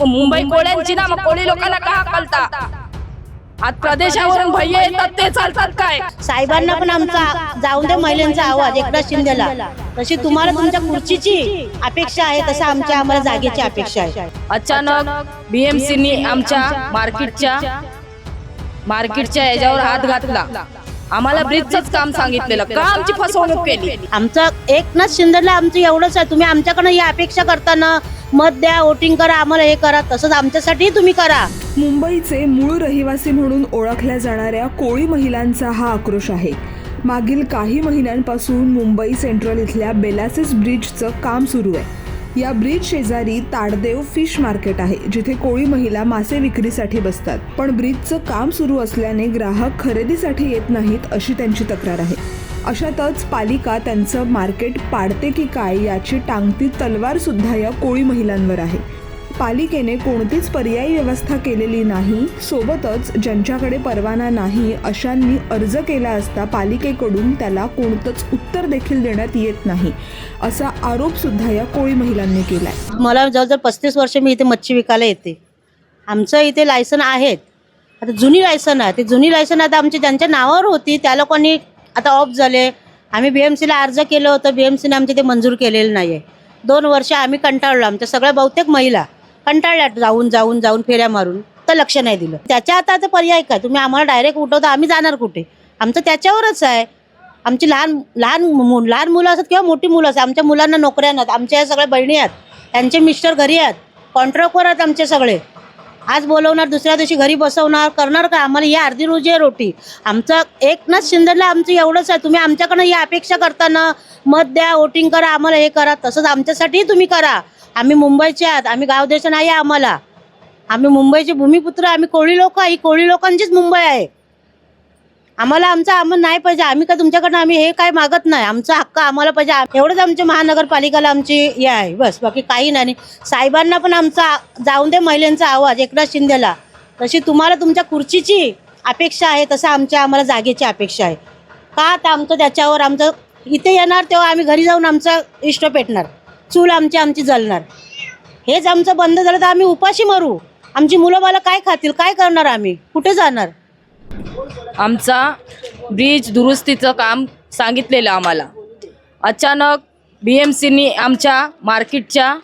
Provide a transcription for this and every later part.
मुंबई कोळ्यांची ना मग कोळी लोकांना का कळता आज प्रदेशावरून भैया येतात ते चालतात काय? साहेबांना पण आमचा जाऊन दे महिलांचा आवाज एकनाथ शिंदेला. तशी तुम्हाला तुमच्या खुर्चीची अपेक्षा आहे तसं आमच्या आम्हाला जागेची अपेक्षा आहे. अचानक बीएमसीनी आमच्या मार्केटच्या मार्केटच्या याच्यावर हात घातला. आम्हाला ब्रिजच काम सांगितलेलं. का आमची फसवणूक केली? आमचं एकनाथ शिंदेला आमचं एवढंच आहे. तुम्ही आमच्याकडनं ही अपेक्षा करताना मत द्या वोटिंग करा आम्हाला हे करा तसंच आमच्यासाठी तुम्ही करा. मुंबईचे मूळ रहिवासी म्हणून ओळखल्या जाणाऱ्या कोळी महिलांचा हा आक्रोश आहे. मागील काही महिन्यांपासून मुंबई सेंट्रल इथल्या बेलासिस ब्रिजचं काम सुरू आहे. या ब्रिज शेजारी ताडदेव फिश मार्केट आहे जिथे कोळी महिला मासे विक्रीसाठी बसतात. पण ब्रिजचं काम सुरू असल्याने ग्राहक खरेदीसाठी येत नाहीत अशी त्यांची तक्रार आहे. अशातच पालिका त्यांचं मार्केट पाडते की काय याची टांगती तलवार सुद्धा या कोळी महिलांवर आहे. पालिकेने कोणतीच पर्यायी व्यवस्था केलेली नाही सोबतच ज्यांच्याकडे परवाना नाही अशांनी अर्ज केला असता पालिकेकडून त्याला कोणतंच उत्तर देखील देण्यात येत नाही असा आरोप सुद्धा या कोळी महिलांनी केलाय. मला जवळजवळ पस्तीस वर्ष मी इथे मच्छी विकायला येते. आमचं इथे लायसन आहेत. आता जुनी लायसन आहे. ते जुनी लायसन आता आमची ज्यांच्या नावावर होती त्या लोकांनी आता ऑफ झाले. आम्ही बी एम सीला अर्ज केलं होतं. बी एम सीने आमचे ते मंजूर केलेलं नाही आहे दोन वर्ष आम्ही कंटाळलो. आमच्या सगळ्या बहुतेक महिला कंटाळल्या जाऊन जाऊन जाऊन फेऱ्या मारून. तर लक्ष नाही दिलं. त्याच्या आता पर्याय काय? तुम्ही आम्हाला डायरेक्ट उठवता आम्ही जाणार कुठे? आमचं त्याच्यावरच आहे. आमची लहान लहान मु लहान मुलं असतात किंवा मोठी मुलं असतात आमच्या मुलांना नोकऱ्या नाहीत. आमच्या या सगळ्या बहिणी आहेत. त्यांचे मिस्टर घरी आहेत. कॉन्ट्रॅक्टवर आहेत आमचे सगळे. आज बोलवणार दुसऱ्या दिवशी घरी बसवणार करणार का? आम्हाला या अर्धी रोजी आहे रोटी. आमचं एकनाथ शिंदेला आमचं एवढंच आहे. तुम्ही आमच्याकडनं या अपेक्षा करताना मत द्या वोटिंग करा आम्हाला हे करा. तसंच आमच्यासाठीही तुम्ही करा. आम्ही मुंबईचे आहात. आम्ही गावदेश नाही आहे आम्हाला. आम्ही मुंबईचे भूमिपुत्र आम्ही कोळी लोक ही कोळी लोकांचीच मुंबई आहे. आम्हाला आमचा आम्हाला नाही पाहिजे. आम्ही का तुमच्याकडनं आम्ही हे काय मागत नाही. आमचा हक्क आम्हाला पाहिजे. एवढंच आमच्या महानगरपालिकेला आमची हे आहे. बस. बाकी काही नाही. साहेबांना पण आमचा जाऊन दे महिलांचा आवाज. एकनाथ शिंदेला. तशी तुम्हाला तुमच्या खुर्चीची अपेक्षा आहे. तसं आमच्या आम्हाला जागेची अपेक्षा आहे. का तर आमचं त्याच्यावर आमचं इथे येणार तेव्हा आम्ही घरी जाऊन आमचा इष्ट पेटणार? चूल आमची आमची जळणार हेच आमचं बंद झालं तर आम्ही उपाशी मरू. आमची मुलं बाला काय खातील काय करणार आम्ही? कुठे जाणार? आमचा ब्रिज दुरुस्तीचं काम सांगितलेलं आम्हाला. अचानक बी एम सीनी आमच्या मार्केटच्या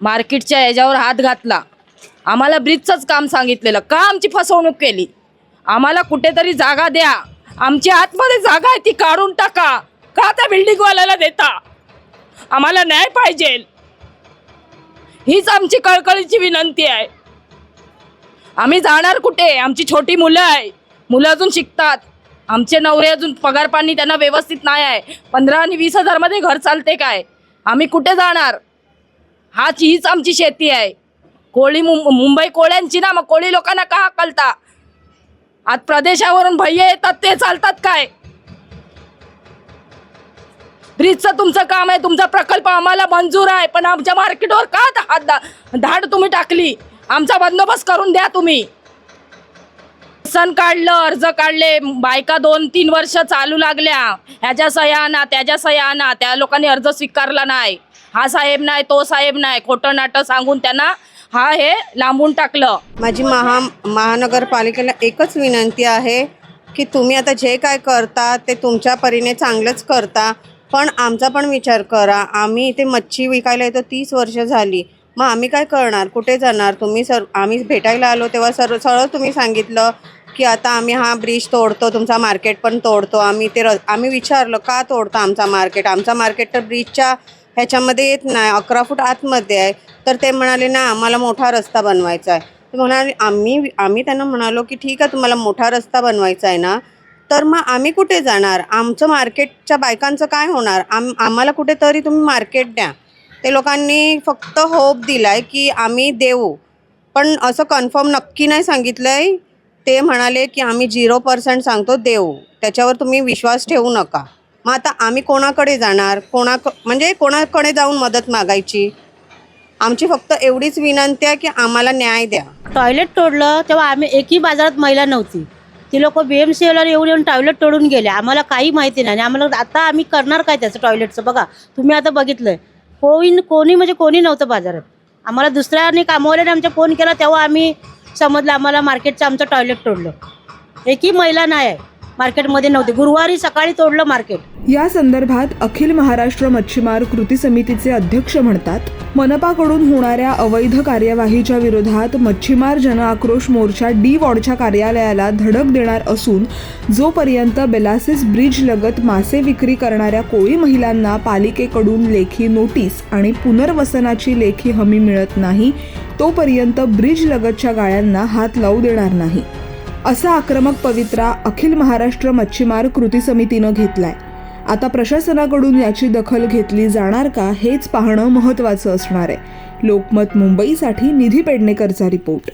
मार्केटच्या याच्यावर हात घातला. आम्हाला ब्रिजचंच काम सांगितलेलं. का आमची फसवणूक केली? आम्हाला कुठेतरी जागा द्या. आमच्या आतमध्ये जागा आहे ती काढून टाका. का त्या बिल्डिंगवाल्याला देता? आम्हाला न्याय पाहिजे. हीच आमची कळकळीची विनंती आहे. आम्ही जाणार कुठे? आमची छोटी मुलं आहे. मुलं अजून शिकतात. आमचे नवरे अजून पगार पाणी त्यांना व्यवस्थित नाही आहे. पंधरा आणि वीस हजारमध्ये घर चालते काय? आम्ही कुठे जाणार? हाच हीच आमची शेती आहे. कोळी मुंबई कोळ्यांची ना मग कोळी लोकांना का हकलता? आज प्रदेशावरून भैया येतात ते चालतात काय? ब्रिजचं तुमचं काम आहे तुमचा प्रकल्प आम्हाला मंजूर आहे पण आमच्या मार्केटवर का हात दा धाड तुम्ही टाकली? आमचा बंदोबस्त करून द्या तुम्ही. सण काढलं अर्ज काढले बायका दोन तीन वर्ष चालू लागल्या. ह्याच्या सह्या त्याच्या सह्या त्या लोकांनी अर्ज स्वीकारला नाही. हा साहेब नाही तो साहेब नाही. खोटं नाटं सांगून त्यांना हा हे लांबून टाकलं. माझी महा महानगरपालिकेला एकच विनंती आहे की तुम्ही आता जे काय करता ते तुमच्या परीने चांगलंच करता. पण आमचा पण विचार करा. आम्ही इथे मच्छी विकायला येतो तीस वर्ष झाली. मग आम्ही काय करणार? कुठे जाणार? तुम्ही सर आम्ही भेटायला आलो तेव्हा सर सरळ तुम्ही सांगितलं की आता आम्ही हा ब्रिज तोडतो तुमचा मार्केट पण तोडतो. आम्ही ते र आम्ही विचारलं का तोडतो आमचा मार्केट? आमचा मार्केट तर ब्रिजच्या ह्याच्यामध्ये येत नाही अकरा फूट आतमध्ये आहे. तर ते म्हणाले ना आम्हाला मोठा रस्ता बनवायचा आहे. ते म्हणाले आम्ही आम्ही त्यांना म्हणालो की ठीक आहे तुम्हाला मोठा रस्ता बनवायचा आहे ना तर मग आम्ही कुठे जाणार? आमचं मार्केटच्या बायकांचं काय होणार? आम आम्हाला कुठेतरी तुम्ही मार्केट द्या. ते लोकांनी फक्त होप दिलाय की आम्ही देऊ. पण असं कन्फर्म नक्की नाही सांगितलं आहे ते म्हणाले की आम्ही झिरो पर्सेंट सांगतो देऊ. त्याच्यावर तुम्ही विश्वास ठेवू नका. मग आता आम्ही कोणाकडे जाणार? कोणाक म्हणजे कोणाकडे जाऊन मदत मागायची? आमची फक्त एवढीच विनंती आहे की आम्हाला न्याय द्या. टॉयलेट तोडलं तेव्हा आम्ही एकही बाजारात महिला नव्हती. ती लोक बी एम सी येऊन येऊन टॉयलेट तोडून गेले. आम्हाला काही माहिती नाही. आणि आम्हाला आता आम्ही करणार काय त्याचं टॉयलेटचं बघा तुम्ही आता बघितलंय. कोणी कोणी म्हणजे कोणी नव्हतं बाजारात. आम्हाला दुसऱ्याने कामवाल्याने आमच्या फोन केला तेव्हा आम्ही समजलं आम्हाला मार्केटचं आमचं टॉयलेट तोडलं. एकही महिला नाही आहे. मार्केटमध्ये नव्हते. गुरुवारी सकाळी तोडलं मार्केट. या संदर्भात अखिल महाराष्ट्र मच्छीमार कृती समितीचे अध्यक्ष म्हणतात मनपाकडून होणाऱ्या अवैध कार्यवाहीच्या विरोधात मच्छीमार जनआक्रोश मोर्चा डी वॉर्डच्या कार्यालयाला धडक देणार असून जोपर्यंत बेलासिस ब्रिज लगत मासे विक्री करणाऱ्या कोळी महिलांना पालिकेकडून लेखी नोटीस आणि पुनर्वसनाची लेखी हमी मिळत नाही तोपर्यंत ब्रिज लगतच्या गाळ्यांना हात लावू देणार नाही. असा आक्रमक पवित्रा अखिल महाराष्ट्र मच्छीमार कृती समितीनं घेतलाय. आता प्रशासनाकडून याची दखल घेतली जाणार का हेच पाहणं महत्त्वाचं असणार आहे. लोकमत मुंबईसाठी निधी पेडणेकरचा रिपोर्ट.